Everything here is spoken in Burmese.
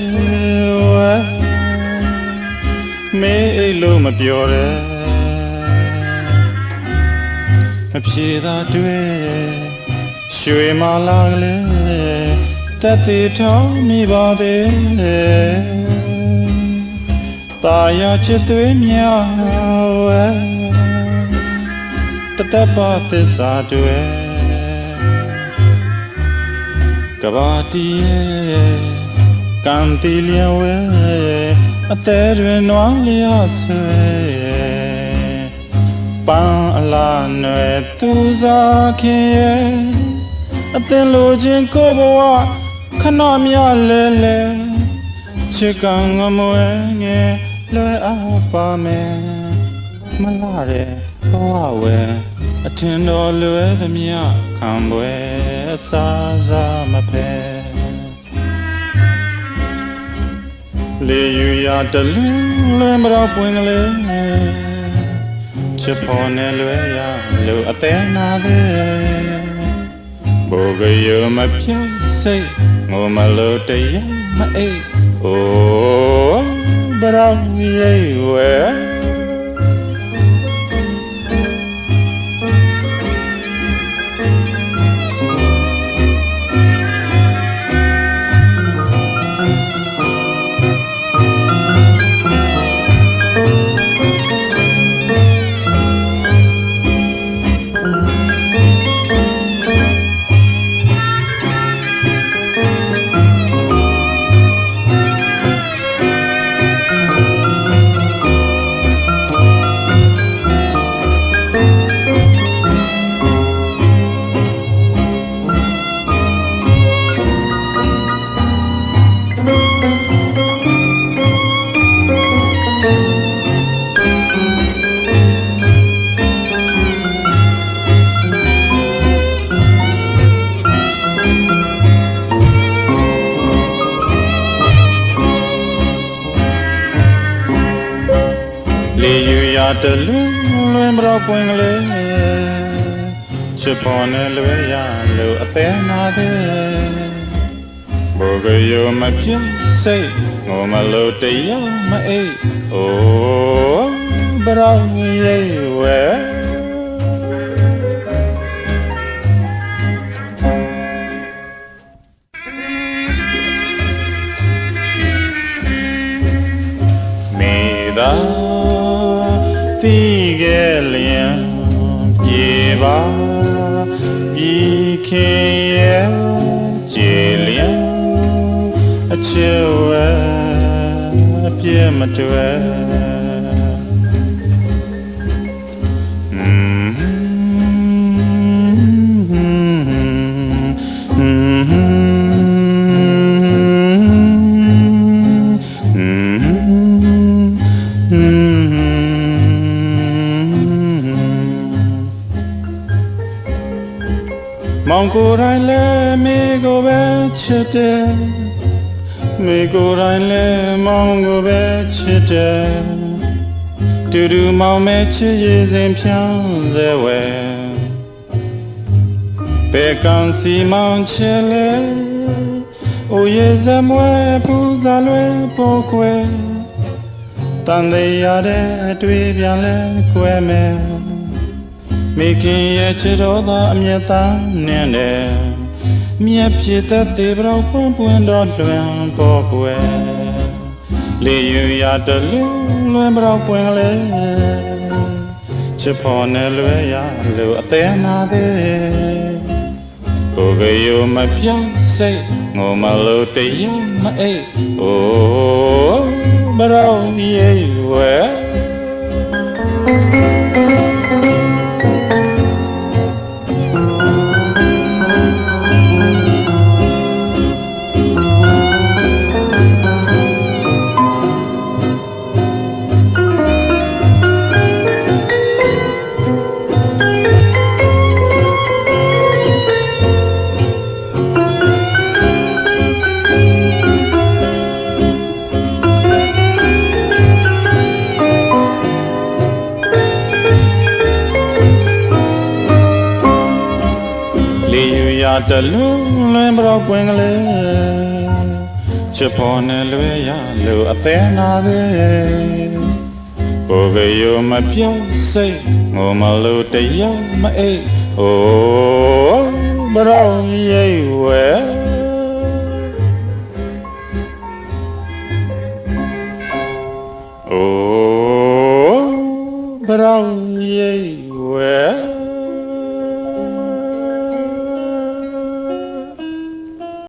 ရဲ့ဝဲမေးအိတ်လို့မပြောတဲ့မဖြေသာတွေ့ရွှေမာလာကလေးတက်သေးထောင်းမိပါသေးတာယာချစ်သွေးမြောက်ဝဲတသက်ပါသစ္စာတွေ့ကဘာတီရဲ့ ကံတီလျံဝဲအသေးတွင်နွားလျာဆွဲပန်းအလားနွယ်သူစားခင်ရဲ့အသင်လိုခြင်းကိုဘဝခဏမြလဲလဲချစ်ကံငမွဲငယ်လွယ်အားပါမယ်မလာတဲ့ဘဝဝဲအထင်တော်လွယ်သမျှခံပွဲအစားစားမဖဲ လေယူရတလူလွယ်မတော့ပွင့်ကလေးချစ်ဖော်နဲ့လွယ်ရလူအသေးနာသေးဘိုးကရမပြတ်စိတ်ငိုမလို့တရားမအိပ်အိုးဘရောင်ရဲ့ တလူလွင်မတော့ပွင့်ကလေးချစ်ပေါ်နဲ့လွယ်ရလို့အသေးနာသေးဘိုးကရမပြတ်စိတ်ငိုမလို့တရားမအိပ်အိုးဘရောင်ရဲ့ဝဲ ပြေပါပြီးခင်ရဲ့ကြည်လျင်အချစ်ဝဲအပြည့်မတွဲ င်ကိုယ်တိုင်လဲမိကိုပဲချစ်တယ်မိကိုယ်တိုင်လဲမောင်ကိုပဲချစ်တယ်တူတူမောင်မဲချစ်ရည်စဉ်ဖြန်းစေဝဲပေကံစီမောင်ချစ်လဲအိုရဲ့ဇမွဲပူဇာလွဲပေါ်ကွယ်တန်သေးရတဲ့အတွေ့ပြန်လဲကွယ်မယ် မိခင်ရဲ့ချစ်တော်သာအမျက်သားနဲ့နဲ့မြက်ဖြစ်တဲ့တေဘရောပွင့်ပွင့်တော်လွင်ပေါ်ကွယ်လေယူရတလူလွင်ဘရောပွင့်ကလေးချစ်ဖော်နဲ့လွယ်ရလို့အသေးနာသေးကိုယ်ကယုံမပြောင်းစိတ်ငိုမလို့တရားမအိပ်အိုးဘရောရဲ့ဝဲ လေယူရာတလွန်းလွင်ပြောပွင့်ကလေးချစ်ဖို့နဲ့လွယ်ရလို့အသေးနာသေးဘုဂယောမပြောင်းစိတ်ငိုမလို့တယောက်မအိတ်အိုးဘရောင်ရိပ်ဝဲအိုးဘရောင်